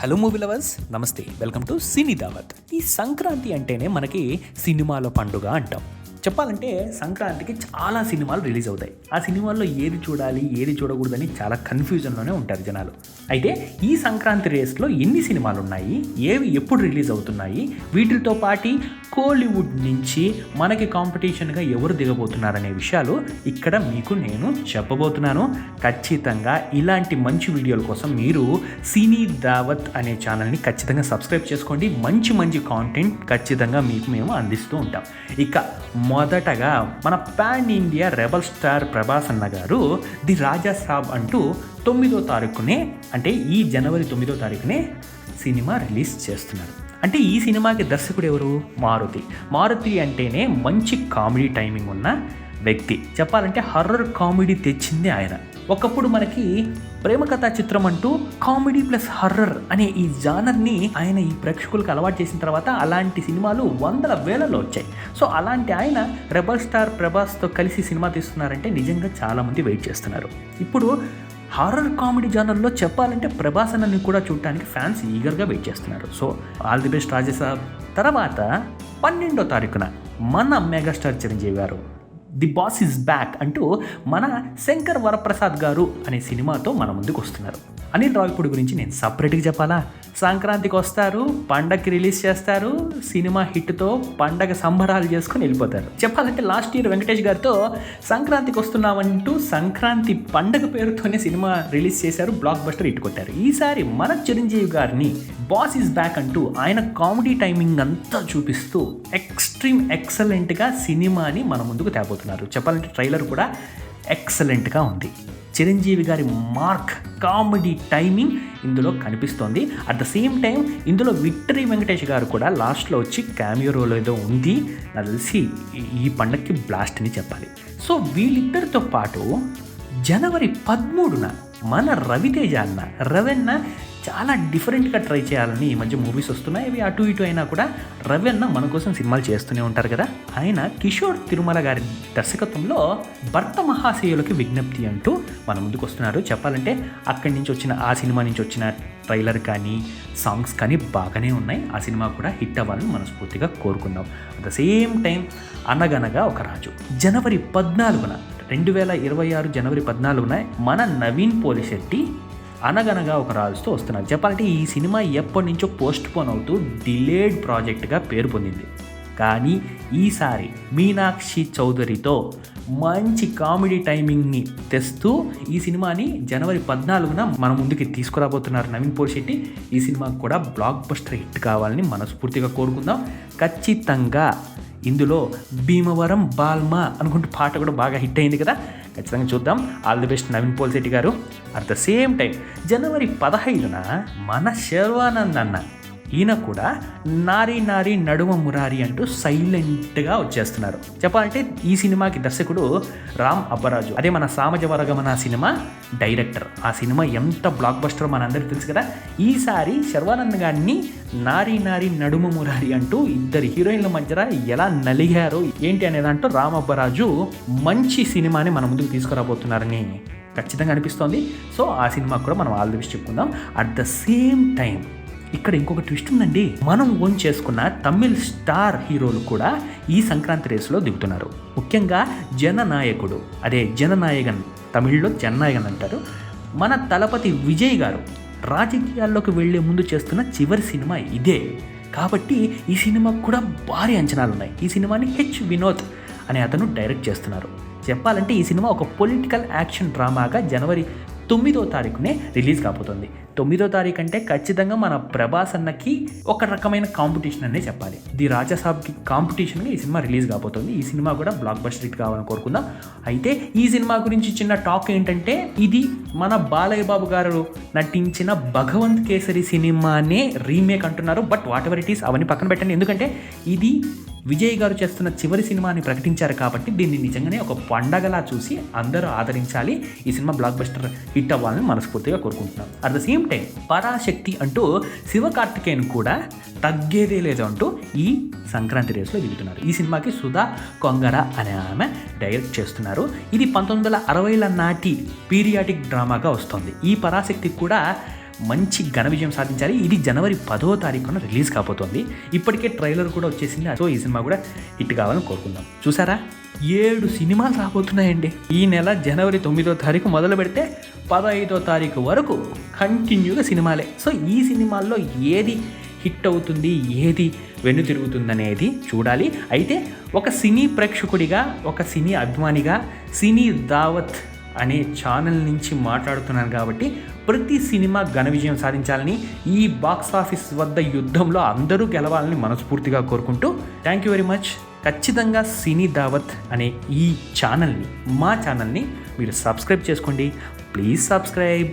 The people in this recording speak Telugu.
హలో మూవీ లవర్స్ నమస్తే వెల్కమ్ టు సినీ దావత్ ఈ సంక్రాంతి అంటేనే మనకి సినిమాల పండుగ అంటాం. చెప్పాలంటే సంక్రాంతికి చాలా సినిమాలు రిలీజ్ అవుతాయి. ఆ సినిమాల్లో ఏది చూడాలి ఏది చూడకూడదని చాలా కన్ఫ్యూజన్లోనే ఉంటారు జనాలు. అయితే ఈ సంక్రాంతి రేస్లో ఎన్ని సినిమాలు ఉన్నాయి ఏవి ఎప్పుడు రిలీజ్ అవుతున్నాయి వీటితో పాటి కోలీవుడ్ నుంచి మనకి కాంపిటీషన్గా ఎవరు దిగబోతున్నారనే విషయాలు ఇక్కడ మీకు నేను చెప్పబోతున్నాను. ఖచ్చితంగా ఇలాంటి మంచి వీడియోల కోసం మీరు సినీ దావత్ అనే ఛానల్ని ఖచ్చితంగా సబ్స్క్రైబ్ చేసుకోండి. మంచి మంచి కాంటెంట్ ఖచ్చితంగా మీకు మేము అందిస్తూ ఉంటాం. ఇక మొదటగా మన pan India rebel star Prabhas అన్న గారు ది రాజా సాబ్ అంటూ తొమ్మిదో తారీఖునే అంటే ఈ జనవరి తొమ్మిదో తారీఖునే సినిమా రిలీజ్ చేస్తున్నారు. అంటే ఈ సినిమాకి దర్శకుడు ఎవరు? మారుతి. మారుతి అంటేనే మంచి కామెడీ టైమింగ్ ఉన్న వ్యక్తి. చెప్పాలంటే హర్రర్ కామెడీ తెచ్చింది ఆయన. ఒకప్పుడు మనకి ప్రేమ కథా చిత్రం అంటూ కామెడీ ప్లస్ హర్రర్ అనే ఈ జానర్ని ఆయన ఈ ప్రేక్షకులకు అలవాటు చేసిన తర్వాత అలాంటి సినిమాలు వందల వేలలో వచ్చాయి. సో అలాంటి ఆయన రెబల్ స్టార్ ప్రభాస్తో కలిసి సినిమా తీస్తున్నారంటే నిజంగా చాలామంది వెయిట్ చేస్తున్నారు. ఇప్పుడు హారర్ కామెడీ జానర్లో చెప్పాలంటే ప్రభాస్ అన్నని కూడా చూడటానికి ఫ్యాన్స్ ఈగర్గా వెయిట్ చేస్తున్నారు. So all the best Rajasaab తర్వాత పన్నెండో తారీఖున మన మెగాస్టార్ చిరంజీవి గారు ది బాస్ ఇస్ బ్యాక్ అంటూ మన శంకర్ వరప్రసాద్ గారు అనే సినిమాతో మన ముందుకు వస్తున్నారు. అనిల్ రావిపూడి గురించి నేను సపరేట్గా చెప్పాలా? సంక్రాంతికి వస్తారు పండగకి రిలీజ్ చేస్తారు సినిమా హిట్తో పండగ సంబరాలు చేసుకుని వెళ్ళిపోతారు. చెప్పాలంటే లాస్ట్ ఇయర్ వెంకటేష్ గారితో సంక్రాంతికి వస్తున్నామంటూ సంక్రాంతి పండగ పేరుతోనే సినిమా రిలీజ్ చేశారు బ్లాక్ బస్టర్ హిట్ కొట్టారు. ఈసారి మన చిరంజీవి గారిని బాస్ ఇస్ బ్యాక్ అంటూ ఆయన కామెడీ టైమింగ్ అంతా చూపిస్తూ ఎక్స్ట్రీమ్ ఎక్సలెంట్గా సినిమాని మన ముందుకు తేబోతున్నారు. చెప్పాలంటే ట్రైలర్ కూడా ఎక్సలెంట్గా ఉంది. చిరంజీవి గారి మార్క్ కామెడీ టైమింగ్ ఇందులో కనిపిస్తోంది. అట్ ద సేమ్ టైం ఇందులో విక్టరీ వెంకటేష్ గారు కూడా లాస్ట్లో వచ్చి క్యామియో రోల్ ఏదో ఉంది. నాకు తెలిసి ఈ- పండక్కి పండగకి బ్లాస్ట్ అని చెప్పాలి. సో వీళ్ళిద్దరితో పాటు జనవరి పదమూడున మన రవితేజ అన్న రవెన్న చాలా డిఫరెంట్గా ట్రై చేయాలని ఈ మధ్య మూవీస్ వస్తున్నాయి. ఇవి అటు ఇటు అయినా కూడా రవెన్న మన కోసం సినిమాలు చేస్తూనే ఉంటారు కదా. ఆయన కిషోర్ తిరుమల గారి దర్శకత్వంలో భర్త మహాశయులకి విజ్ఞప్తి అంటూ మన ముందుకు వస్తున్నారు. చెప్పాలంటే అక్కడి నుంచి వచ్చిన ఆ సినిమా నుంచి వచ్చిన ట్రైలర్ కానీ సాంగ్స్ కానీ బాగానే ఉన్నాయి. ఆ సినిమా కూడా హిట్ అవ్వాలని మనస్ఫూర్తిగా కోరుకుందాం. అట్ ద సేమ్ టైం అనగనగా ఒక రాజు. జనవరి పద్నాలుగున రెండు వేల ఇరవై ఆరు జనవరి పద్నాలుగున మన నవీన్ పోలిశెట్టి అనగనగా ఒక రాజుతో వస్తున్నారు. చెప్పాలంటే ఈ సినిమా ఎప్పటి నుంచో పోస్ట్ పోన్ అవుతూ డిలేడ్ ప్రాజెక్ట్గా పేరు పొందింది. కానీ ఈసారి మీనాక్షి చౌదరితో మంచి కామెడీ టైమింగ్ని తెస్తూ ఈ సినిమాని జనవరి పద్నాలుగున మన ముందుకి తీసుకురాబోతున్నారు నవీన్ పోలిశెట్టి ఈ సినిమాకు కూడా బ్లాక్ బస్టర్ హిట్ కావాలని మనస్ఫూర్తిగా కోరుకుందాం. ఖచ్చితంగా ఇందులో భీమవరం బాల్మా అనుకుంటే పాట కూడా బాగా హిట్ అయింది కదా. ఖచ్చితంగా చూద్దాం. All the best Naveen Polishetty గారు. అట్ ద సేమ్ టైం జనవరి పదహైదున మన శర్వానంద్ అన్న ఈయన కూడా నారి నారి నడుమ మురారి అంటూ సైలెంట్గా వచ్చేస్తున్నారు. చెప్పాలంటే ఈ సినిమాకి దర్శకుడు రామ్ అబ్బరాజు. అదే మన సామజ వరగమన సినిమా డైరెక్టర్. ఆ సినిమా ఎంత బ్లాక్ బస్టర్ మనందరికీ తెలుసు కదా? ఈసారి శర్వానంద్ గారిని నారి నారి నడుమ మురారి అంటూ ఇద్దరు హీరోయిన్ల మధ్య ఎలా నలిగారు ఏంటి అనే దాంట్లో రామ్ అబ్బరాజు మంచి సినిమాని మన ముందుకు తీసుకురాబోతున్నారని ఖచ్చితంగా అనిపిస్తోంది. సో ఆ సినిమా కూడా మనం ఆల్ ది చెప్పుకుందాం. అట్ ద సేమ్ టైం ఇక్కడ ఇంకొక ట్విస్ట్ ఉందండి. మనం ఓన్ చేసుకున్న తమిళ్ స్టార్ హీరోలు కూడా ఈ సంక్రాంతి రేసులో దిగుతున్నారు. ముఖ్యంగా జననాయకుడు అదే జననాయకన్ తమిళ్ళో జననాయకన్ అంటారు. మన తలపతి విజయ్ గారు రాజకీయాల్లోకి వెళ్ళే ముందు చేస్తున్న చివరి సినిమా ఇదే. కాబట్టి ఈ సినిమాకు కూడా భారీ అంచనాలు ఉన్నాయి ఈ సినిమాని హెచ్ వినోద్ అనే అతను డైరెక్ట్ చేస్తున్నారు. చెప్పాలంటే ఈ సినిమా ఒక పొలిటికల్ యాక్షన్ డ్రామాగా జనవరి తొమ్మిదో తారీఖునే రిలీజ్ కాబోతుంది. తొమ్మిదో తారీఖు అంటే ఖచ్చితంగా మన ప్రభాస్ అన్నకి ఒక రకమైన కాంపిటీషన్ అనే చెప్పాలి. ది రాజాసాబ్కి కాంపిటీషన్గా ఈ సినిమా రిలీజ్ కాబోతుంది. ఈ సినిమా కూడా బ్లాక్ బస్టర్ హిట్ కావాలని కోరుకుందాం. అయితే ఈ సినిమా గురించి చిన్న టాక్ ఏంటంటే ఇది మన బాలయ్య బాబు గారు నటించిన భగవంత్ కేసరి సినిమానే రీమేక్ అంటున్నారు. But whatever it is అవన్నీ పక్కన పెట్టండి. ఎందుకంటే ఇది విజయ్ గారు చేస్తున్న చివరి సినిమాని ప్రకటించారు కాబట్టి దీన్ని నిజంగానే ఒక పండగలా చూసి అందరూ ఆదరించాలి. ఈ సినిమా బ్లాక్ బస్టర్ హిట్ అవ్వాలని మనస్ఫూర్తిగా కోరుకుంటున్నాం. At the same time Parasakthi అంటూ శివకార్తికేయన్ కూడా తగ్గేదే లేదు అంటూ ఈ సంక్రాంతి రేసులో దిగుతున్నారు ఈ సినిమాకి సుధా కొంగర అనే ఆమె డైరెక్ట్ చేస్తున్నారు. ఇది పంతొమ్మిది వందల అరవైల నాటి పీరియాటిక్ డ్రామాగా వస్తుంది. ఈ పరాశక్తి కూడా మంచి ఘన విజయం సాధించాలి. ఇది జనవరి పదో తారీఖున రిలీజ్ కాబోతోంది. ఇప్పటికే ట్రైలర్ కూడా వచ్చేసింది. సో ఈ సినిమా కూడా హిట్ కావాలని కోరుకుందాం. చూసారా? ఏడు సినిమాలు రాబోతున్నాయండి. ఈ నెల జనవరి తొమ్మిదో తారీఖు మొదలు పెడితే పదహైదో తారీఖు వరకు కంటిన్యూగా సినిమాలే. సో ఈ సినిమాల్లో ఏది హిట్ అవుతుంది ఏది వెన్ను తిరుగుతుందనేది చూడాలి. అయితే ఒక సినీ ప్రేక్షకుడిగా ఒక సినీ అభిమానిగా సినీ దావత్ అనే ఛానల్ నుంచి మాట్లాడుతున్నాను కాబట్టి ప్రతి సినిమా ఘన విజయం సాధించాలని ఈ బాక్స్ ఆఫీస్ వద్ద యుద్ధంలో అందరూ గెలవాలని మనస్ఫూర్తిగా కోరుకుంటూ థ్యాంక్ యూ వెరీ మచ్ ఖచ్చితంగా సినీ దావత్ అనే ఈ ఛానల్ని మా ఛానల్ని మీరు సబ్స్క్రైబ్ చేసుకోండి. Please subscribe